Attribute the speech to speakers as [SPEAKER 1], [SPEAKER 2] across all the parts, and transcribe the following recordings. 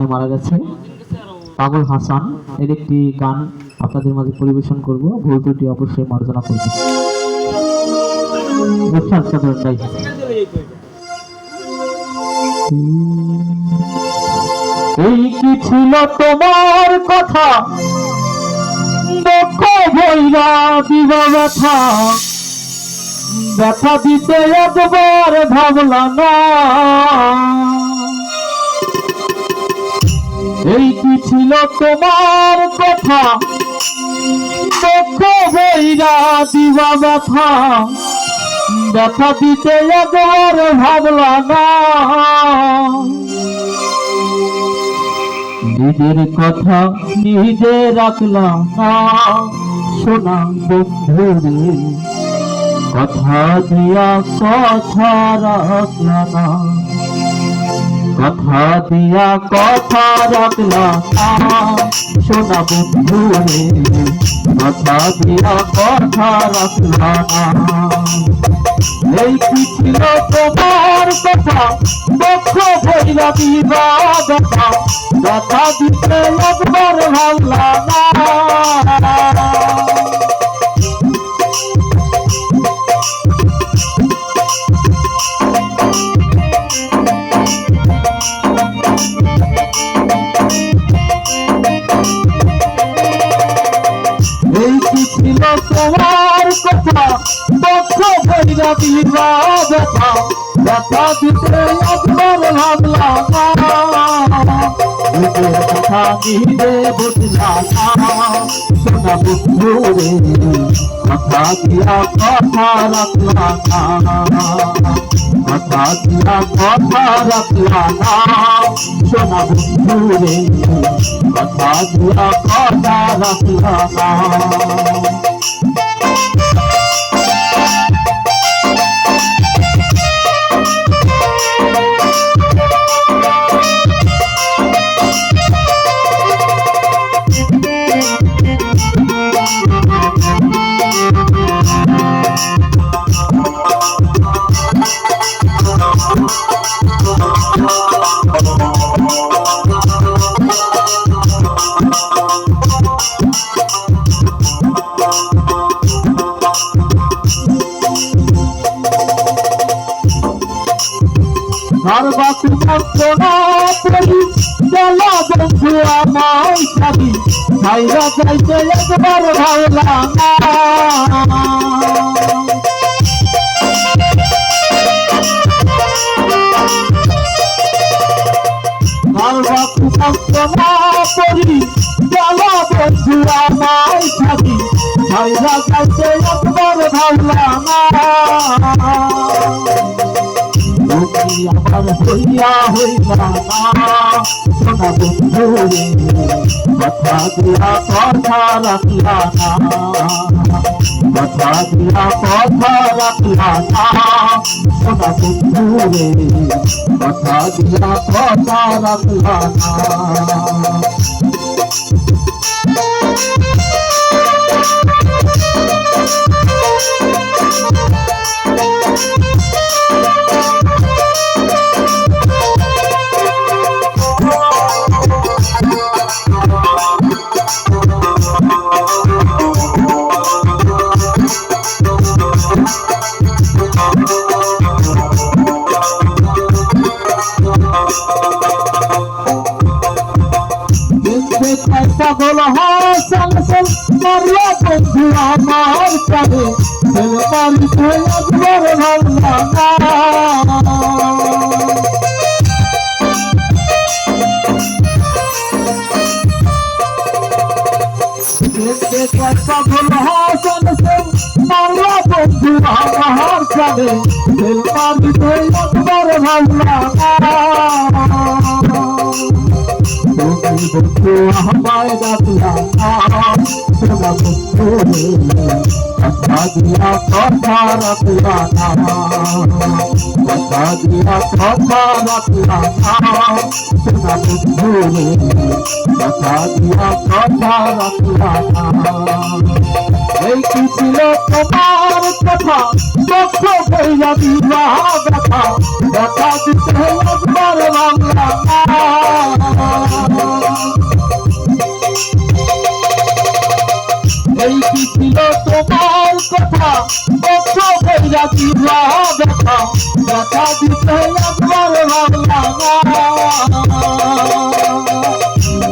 [SPEAKER 1] মারা গেছে। পাগল হাসান, এর একটি গান আপনাদের মাঝে পরিবেশন করব। ভুল ত্রুটি অবশ্যই মার্জনা করবেন। এই কি ছিল তোমার কথা? দুঃখ ভৈরা দিবা ব্যথা। ব্যথা দিতে একবার ভাবলা না। এই কি ছিল তোমার কথা? নিজের কথা নিজে রাখলাম না। শোনা বন্ধু রে কথা দিয়া কথা রাখলা না। কথা দিয়া কথা রাখলা সোনা বন্ধু কথা দিয়া কথা রাখলা এই ছিল তোমার কথা দক্ষ বইলা বিবাদ কথা। দিতে একবার ভাল্লা না বইলা দিবা দেখা কথা দিতে একবার ভাবলা না নিজের কথা নিজে বুঝলা না শোনা বন্ধু রে কথা দিয়া কথা রাখলা না কথা দিয়া কথা রাখলা বন্ধু আমার সাবি ভাইরা যাইতে একবার ভাবলা না। সর্বাসু মন্ত্রণা করি, গেল বন্ধু আমার সাবি ভাইরা না। আমার হইয়া হইলা না শোনা বন্ধু কথা দিয়া কথা রাখলা না কথা দিয়া কথা রাখলা না শোনা বন্ধু কথা দিয়া কথা রাখলা মারলা বন্ধু আমার কাছে ফেল মারিতে একবার ভাবলা না দেখতে চাই পাগল হাসান সল মারলা বন্ধু আমার কাছে ফেল মারিতে একবার ভাবলা না তুমি বন্ধু আমায় ডাকলা সোনা বন্ধু কথা দিয়া কথা রাখলা কথা দিয়া কথা রাখলা সোনা বন্ধু কথা দিয়া কথা রাখলা এই কি ছিল তোমার কথা দুঃখ হইয়া বিবাহ ব্যথা দেখা দিতে একবার বাংলা তোমার কথা দুঃখ হইয়া বিবাহ ব্যথা দেখা দিতে একবার বাংলা নিজের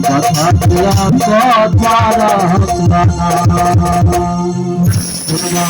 [SPEAKER 1] কথা দিয়া কথা